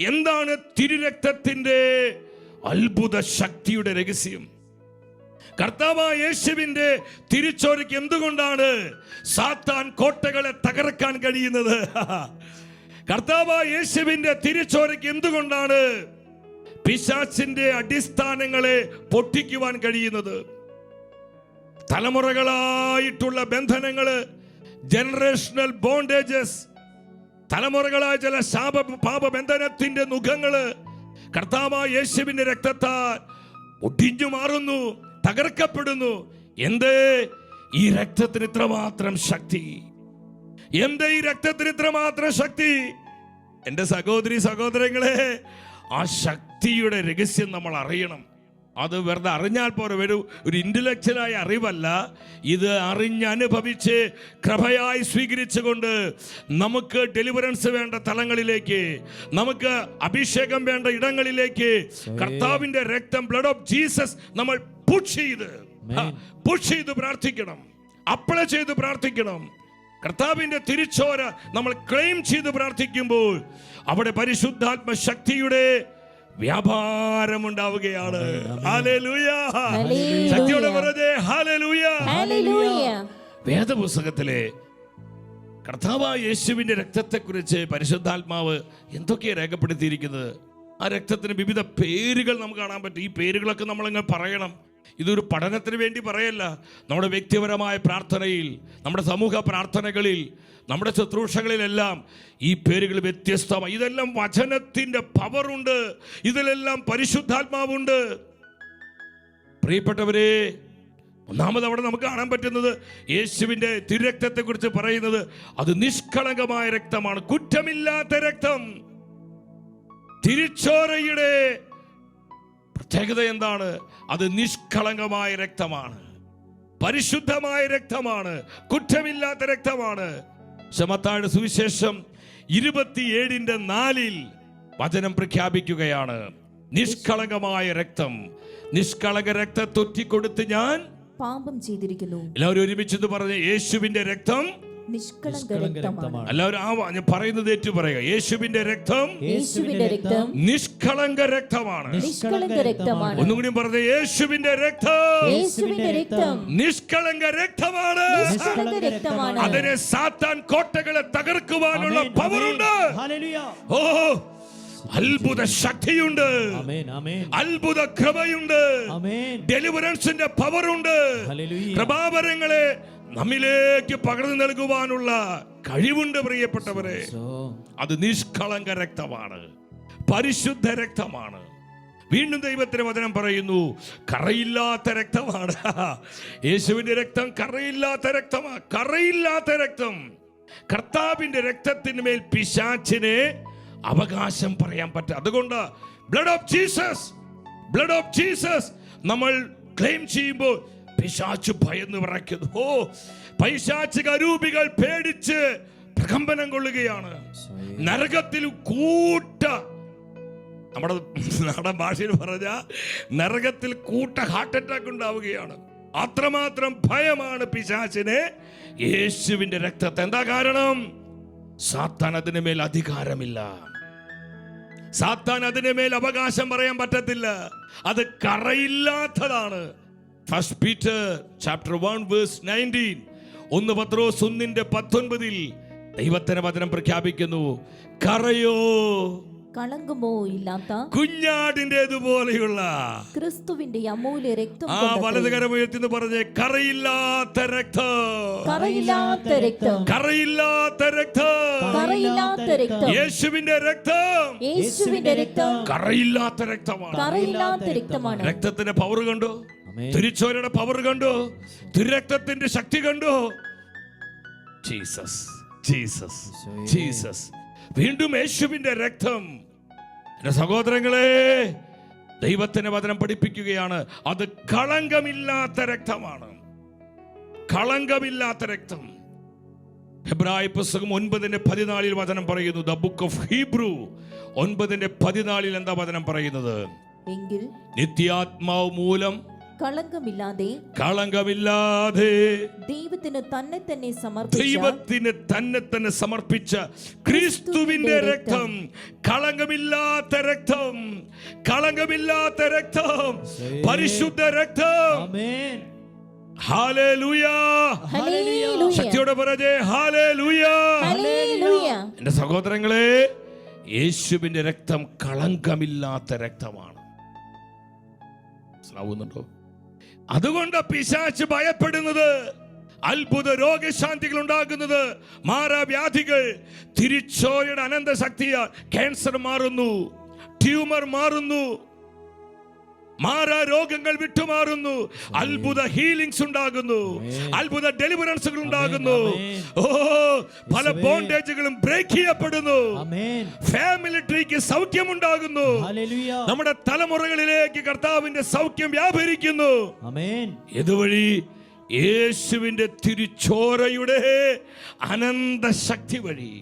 എന്താണ് തിരുരക്തത്തിന്റെ അത്ഭുത ശക്തിയുടെ രഹസ്യം? കർത്താവായ യേശുവിന്റെ തിരിച്ചോരയ്ക്ക് എന്തുകൊണ്ടാണ് സാത്താൻ കോട്ടകളെ തകർക്കാൻ കഴിയുന്നത്? കർത്താവായ യേശുവിന്റെ തിരിച്ചോരയ്ക്ക് എന്തുകൊണ്ടാണ് പിശാച്ചിന്റെ അടിസ്ഥാനങ്ങളെ പൊട്ടിക്കുവാൻ കഴിയുന്നത്? തലമുറകളായിട്ടുള്ള ബന്ധനങ്ങൾ ജനറേഷണൽ ബോണ്ടേജസ് തലമുറകളായ ചില ശാപ പാപബന്ധനത്തിന്റെ മുഖങ്ങൾ കർത്താവായ യേശുവിന്റെ രക്തത്താൽ ഒടിഞ്ഞു മാറുന്നു തകർക്കപ്പെടുന്നു. എന്തേ? ഈ രക്തത്തിന് ഇത്രമാത്രം ശക്തി. എന്തേ ഈ രക്തത്തിന് ഇത്രമാത്രം ശക്തി? എന്റെ സഹോദരി സഹോദരങ്ങളെ ആ ശക്തിയുടെ രഹസ്യം നമ്മൾ അറിയണം. അത് വെറുതെ അറിഞ്ഞാൽ പോരെ ഒരു ഒരു ഇന്റലക്ച്വലായ അറിവല്ല. ഇത് അറിഞ്ഞ് അനുഭവിച്ച് കൃപയായി സ്വീകരിച്ചുകൊണ്ട് നമുക്ക് ഡെലിവറൻസ് വേണ്ട തലങ്ങളിലേക്ക് നമുക്ക് അഭിഷേകം വേണ്ട ഇടങ്ങളിലേക്ക് കർത്താവിന്റെ രക്തം ബ്ലഡ് ഓഫ് ജീസസ് നമ്മൾ പുഷ് ചെയ്ത്. പുഷ് ചെയ്ത് പ്രാർത്ഥിക്കണം. അപ്ലൈ ചെയ്ത് പ്രാർത്ഥിക്കണം. കർത്താവിന്റെ തിരിച്ചോര നമ്മൾ ക്ലെയിം ചെയ്ത് പ്രാർത്ഥിക്കുമ്പോൾ അവിടെ പരിശുദ്ധാത്മ ശക്തിയുടെ വ്യാപാരം ഉണ്ടാവുകയാണ്. ശക്തിയോടെ പറഞ്ഞേ വേദപുസ്തകത്തിലെ കർത്താവായ യേശുവിന്റെ രക്തത്തെക്കുറിച്ച് പരിശുദ്ധാത്മാവ് എന്തൊക്കെയാണ് രേഖപ്പെടുത്തിയിരിക്കുന്നത്? ആ രക്തത്തിന് വിവിധ പേരുകൾ നമുക്ക് കാണാൻ പറ്റും. ഈ പേരുകളൊക്കെ നമ്മളങ്ങ് പറയണം. ഇതൊരു പഠനത്തിന് വേണ്ടി പറയല്ല. നമ്മുടെ വ്യക്തിപരമായ പ്രാർത്ഥനയിൽ നമ്മുടെ സമൂഹ പ്രാർത്ഥനകളിൽ നമ്മുടെ ശുശ്രൂഷകളിലെല്ലാം ഈ പേരുകൾ വ്യത്യസ്തമായി ഇതെല്ലാം വചനത്തിന്റെ പവറുണ്ട്. ഇതിലെല്ലാം പരിശുദ്ധാത്മാവുണ്ട്. പ്രിയപ്പെട്ടവരെ ഒന്നാമത് അവിടെ നമുക്ക് കാണാൻ പറ്റുന്നത് യേശുവിന്റെ തിരക്തത്തെക്കുറിച്ച് പറയുന്നത് അത് നിഷ്കളങ്കമായ രക്തമാണ്. കുറ്റമില്ലാത്ത രക്തം. തിരിച്ചോരയുടെ പ്രത്യേകത എന്താണ്? അത് നിഷ്കളങ്കമായ രക്തമാണ്. പരിശുദ്ധമായ രക്തമാണ്. കുറ്റമില്ലാത്ത രക്തമാണ്. ശമത്താഴ് സുവിശേഷം ഇരുപത്തിയേഴിന്റെ നാലിൽ വചനം പ്രഖ്യാപിക്കുകയാണ്. നിഷ്കളങ്കമായ രക്തം. നിഷ്കളങ്ക രക്തം തൊറ്റിക്കൊടുത്ത് ഞാൻ പാപം ചെയ്തിരിക്കുന്നു. എല്ലാവരും ഒരുമിച്ച് പറഞ്ഞ യേശുവിന്റെ രക്തം എല്ലാവരും ഞാൻ പറയുന്നത് ഏറ്റു പറയുക യേശുവിന്റെ രക്തം യേശുവിന്റെ രക്തം നിഷ്കളങ്ക രക്തമാണ്. നിഷ്കളങ്ക രക്തമാണ്. ഒന്നും കൂടി പറഞ്ഞ യേശുവിന്റെ രക്തം. യേശുവിന്റെ രക്തം. നിഷ്കളങ്ക രക്തമാണ്. നിഷ്കളങ്ക രക്തമാണ്. അതിനെ സാത്താൻ കോട്ടകളെ തകർക്കുവാനുള്ള പവറുണ്ട് ഓ അത്ഭുത ശക്തിയുണ്ട്. ആമേൻ ആമേൻ. അത്ഭുത കൃപയുണ്ട്. ആമേൻ. ഡെലിവറൻസിന്റെ പവറുണ്ട് കൃപാവരങ്ങളെ നമ്മിലേക്ക് പകർന്നു നൽകുവാനുള്ള കഴിവുണ്ട് പ്രിയപ്പെട്ടവരെ. അത് നിഷ്കളങ്ക രക്തമാണ്. പരിശുദ്ധ രക്തമാണ്. വീണ്ടും ദൈവത്തിന് വചനം പറയുന്നു കറയില്ലാത്ത രക്തമാണ്. യേശുവിന്റെ രക്തം കറയില്ലാത്ത രക്തമാണ് കറയില്ലാത്ത രക്തം. കർത്താവിന്റെ രക്തത്തിന് മേൽ പിശാച്ചിനെ അവകാശം പറയാൻ പറ്റും. അതുകൊണ്ട് blood of Jesus blood of Jesus നമ്മൾ ക്ലെയിം ചെയ്യുമ്പോൾ പിശാച്ച് ഭയന്ന് വിറയ്ക്കുന്നു. ഓ പൈശാചിക രൂപികൾ പേടിച്ച് പ്രകമ്പനം കൊള്ളുകയാണ്. നരകത്തിൽ കൂട്ട നമ്മുടെ നാടൻ ഭാഷയിൽ പറഞ്ഞ നരകത്തിൽ കൂട്ട ഹാർട്ട് അറ്റാക്ക് ഉണ്ടാവുകയാണ്. അത്രമാത്രം ഭയമാണ് പിശാചിനെ യേശുവിന്റെ രക്തത്തെ. എന്താ കാരണം? സാത്താൻ അതിന് മേൽ അധികാരമില്ല. സാത്താൻ അതിന് മേൽ അവകാശം പറയാൻ പറ്റത്തില്ല. അത് കറയില്ലാത്തതാണ്. First Peter chapter one verse nineteen ഒന്ന് പത്രോസ് ഒന്നിന്റെ പത്തൊൻപതിൽ ദൈവത്തിന് വചനം പ്രഖ്യാപിക്കുന്നു. കറയോ കളങ്കമോ ഇല്ലാത്ത കുഞ്ഞാടിന്റെതുപോലെയുള്ള ക്രിസ്തുവിന്റെ അമൂല്യ രക്തം ആ. വലതുകരം ഉയർത്തിന്ന് പറഞ്ഞേ കറയില്ലാത്ത രക്തം. കറയില്ലാത്ത രക്തം. കറയില്ലാത്ത രക്തം. കറയില്ലാത്ത രക്തം. യേശുവിന്റെ രക്തം. യേശുവിന്റെ രക്തം. കറയില്ലാത്ത രക്തമാണ്. കറയില്ലാത്ത രക്തമാണ്. രക്തത്തിന്റെ പവർ കണ്ടോ? ആമേൻ. തിരിച്ചോരയുടെ പവർ കണ്ടോ. തിരക്തത്തിന്റെ ശക്തി കണ്ടു. ജീസസ്. ജീസസ്. ജീസസ്. വീണ്ടും യേശുവിന്റെ രക്തം. എന്റെ സഹോദരങ്ങളെ ദൈവത്തിന്റെ വചനം പഠിപ്പിക്കുകയാണ്. അത് കളങ്കമില്ലാത്ത രക്തമാണ്. കളങ്കമില്ലാത്ത രക്തം. ഹെബ്രായ പുസ്തകം ഒൻപതിന്റെ പതിനാലിൽ വചനം പറയുന്നു. ദ ബുക്ക് ഓഫ് ഹീബ്രു ഒൻപതിന്റെ പതിനാലിൽ എന്താ വചനം പറയുന്നത്? എങ്കിൽ നിത്യാത്മാവ് മൂലം കളങ്കമില്ലാതെ കളങ്കമില്ലാതെ ദൈവത്തിന് തന്നെ തന്നെ സമർപ്പിച്ച ദൈവത്തിന് തന്നെ തന്നെ സമർപ്പിച്ച ക്രിസ്തുവിന്റെ രക്തം. കളങ്കമില്ലാത്ത രക്തം. കളങ്കമില്ലാത്ത രക്തം. പരിശുദ്ധ രക്തം. ശക്തിയോടെ പറഞ്ഞേ ഹാലേ ലൂയ എന്റെ സഹോദരങ്ങളെ യേശുവിന്റെ രക്തം കളങ്കമില്ലാത്ത രക്തമാണ്. മനസ്സിലാവുന്നുണ്ടോ? അതുകൊണ്ട് പിശാച്ച് ഭയപ്പെടുന്നത് അത്ഭുത രോഗശാന്തികൾ ഉണ്ടാകുന്നത് മാറാവ്യാധികൾ. തിരിച്ചോയുടെ അനന്ത ശക്തിയാൽ ക്യാൻസർ മാറുന്നു. ട്യൂമർ മാറുന്നു. മാറാ രോഗങ്ങൾ വിട്ടുമാറുന്നു. അത്ഭുത ഹീലിംഗ്സ് ഉണ്ടാകുന്നു. അത്ഭുത ഡെലിവറൻസുകൾ ഉണ്ടാകുന്നു. ഓ പല ബോണ്ടേജുകളും ബ്രേക്ക് ചെയ്യപ്പെടുന്നു. ഫാമിലി ട്രീക്ക് സൗഖ്യം ഉണ്ടാകുന്നു നമ്മുടെ തലമുറകളിലേക്ക് കർത്താവിന്റെ സൗഖ്യം വ്യാപരിക്കുന്നു. ഇതുവഴി യേശുവിന്റെ തിരുച്ചോരയുടെ അനന്ത ശക്തി വഴി